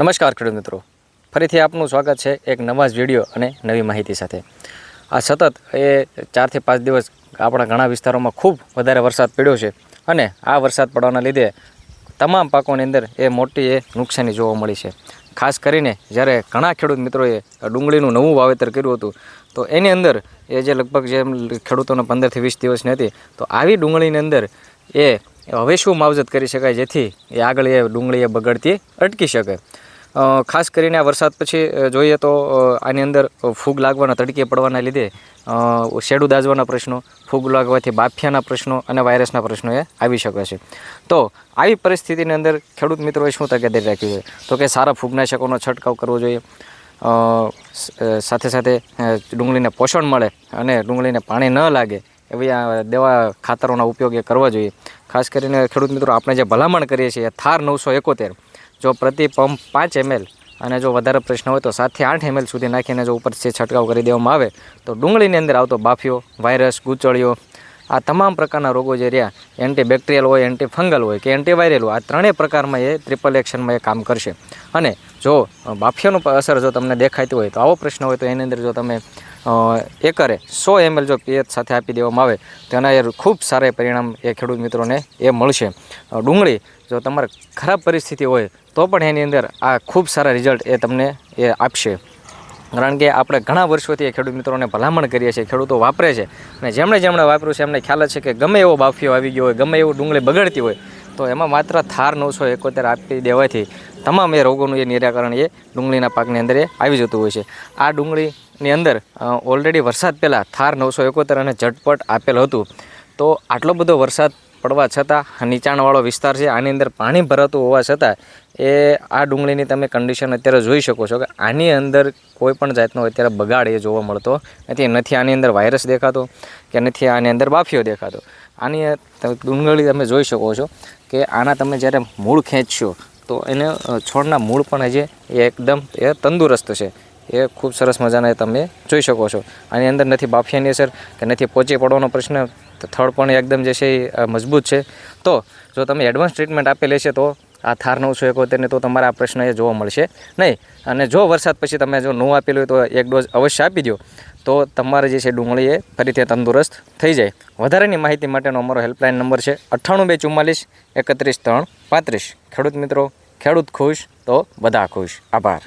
નમસ્કાર ખેડૂત મિત્રો. ફરીથી આપનું સ્વાગત છે એક નવા જ વીડિયો અને નવી માહિતી સાથે. આ સતત એ ચારથી પાંચ દિવસ આપણા ઘણા વિસ્તારોમાં ખૂબ વધારે વરસાદ પડ્યો છે અને આ વરસાદ પડવાના લીધે તમામ પાકોની અંદર એ મોટી એ નુકસાની જોવા મળી છે. ખાસ કરીને જ્યારે ઘણા ખેડૂત મિત્રોએ ડુંગળીનું નવું વાવેતર કર્યું હતું, તો એની અંદર એ જે લગભગ જે ખેડૂતોને પંદરથી વીસ દિવસની હતી, તો આવી ડુંગળીની અંદર એ હવે શું માવજત કરી શકાય જેથી એ આગળ એ ડુંગળી એ બગડતી અટકી શકે. ખાસ કરીને આ વરસાદ પછી જોઈએ તો આની અંદર ફૂગ લાગવાના તડકે પડવાના લીધે શેડું દાઝવાના પ્રશ્નો, ફૂગ લાગવાથી બાફિયાના પ્રશ્નો અને વાયરસના પ્રશ્નો એ આવી શકે છે. તો, આવી પરિસ્થિતિની અંદર ખેડૂત મિત્રોએ શું તકેદારી રાખવી જોઈએ? તો કે સારા ફૂગનાશકોનો છંટકાવ કરવો જોઈએ સાથે સાથે ડુંગળીને પોષણ મળે અને ડુંગળીને પાણી ન લાગે એવી આ દવા ખાતરોના ઉપયોગ એ કરવા જોઈએ. ખાસ કરીને ખેડૂત મિત્રો, આપણે જે ભલામણ કરીએ છીએ થાર નવસો એકોતેર. જો પ્રતિ પંપ પાંચ એમએલ અને જો વધારે પ્રશ્ન હોય તો સાતથી આઠ એમએલ સુધી નાખીને જો ઉપરથી છંટકાવ કરી દેવામાં આવે, તો ડુંગળીની અંદર આવતો બાફિયો, વાયરસ, ગુચળીઓ, આ તમામ પ્રકારના રોગો જે રહ્યા, એન્ટીબેક્ટેરિયલ હોય એન્ટી ફંગલ હોય કે એન્ટીવાયરલ હોય, આ ત્રણેય પ્રકારમાં એ ટ્રિપલ એક્શનમાં એ કામ કરશે. અને જો બાફિયાનું અસર જો તમને દેખાતી હોય તો આવો પ્રશ્ન હોય તો એની અંદર જો તમે એકરે સો એમએલ જો પિયત સાથે આપી દેવામાં આવે, તો એના ખૂબ સારા પરિણામ એ ખેડૂત મિત્રોને એ મળશે. ડુંગળી જો તમારે ખરાબ પરિસ્થિતિ હોય, તો પણ એની અંદર આ ખૂબ સારા રિઝલ્ટ એ તમને એ આપશે. કારણ કે આપણે ઘણા વર્ષોથી એ ખેડૂત મિત્રોને ભલામણ કરીએ છીએ, ખેડૂતો વાપરે છે. અને જેમણે જેમણે વાપર્યું છે, એમને ખ્યાલ છે કે ગમે એવો બાફિયો આવી ગયો હોય, ગમે એવું ડુંગળી બગડતી હોય તો એમાં માત્ર થાર નવસો એકોતેર આપી દેવાથી તમામ એ રોગોનું એ નિરાકરણ એ ડુંગળીના પાકની અંદર એ આવી જતું હોય છે. આ ડુંગળીની અંદર ઓલરેડી વરસાદ પહેલાં થાર નવસો એકોતેર અને ઝટપટ આપેલ હતું. તો આટલો બધો વરસાદ પડવા છતાં નીચાણવાળો વિસ્તાર છે, આની અંદર પાણી ભરાતું હોવા છતાં, એ આ ડુંગળીની તમે કન્ડિશન અત્યારે જોઈ શકો છો કે આની અંદર કોઈ પણ જાતનો અત્યારે બગાડ એ જોવા મળતો નથી. નથી આની અંદર વાયરસ દેખાતો કે નથી આની અંદર બાફિયો દેખાતો. આની ડુંગળી તમે જોઈ શકો છો કે આના તમે જ્યારે મૂળ ખેંચશો, તો એને છોડના મૂળ પણ હજી એ એકદમ એ તંદુરસ્ત છે. એ ખૂબ સરસ મજાના તમે જોઈ શકો છો. આની અંદર નથી બાફિયાની અસર કે નથી પોચી પડવાનો પ્રશ્ન થડ પણ એકદમ જે છે એ મજબૂત છે. તો, જો તમે એડવાન્સ ટ્રીટમેન્ટ આપેલી છે, તો આ થાર નવસો એકોતેરને તો તમારે આ પ્રશ્ન એ જોવા મળશે. નહીં, અને જો વરસાદ પછી તમે જો નો આપેલું હોય તો એક ડોઝ અવશ્ય આપી દો. તો તમારે જે છે ડુંગળી એ ફરીથી તંદુરસ્ત થઈ જાય. વધારેની માહિતી માટેનો અમારો હેલ્પલાઇન નંબર છે અઠ્ઠાણું બે ચુમ્માલીસ એકત્રીસ ત્રણ પાંત્રીસ. ખેડૂત મિત્રો, ખેડૂત ખુશ તો બધા ખુશ. આભાર.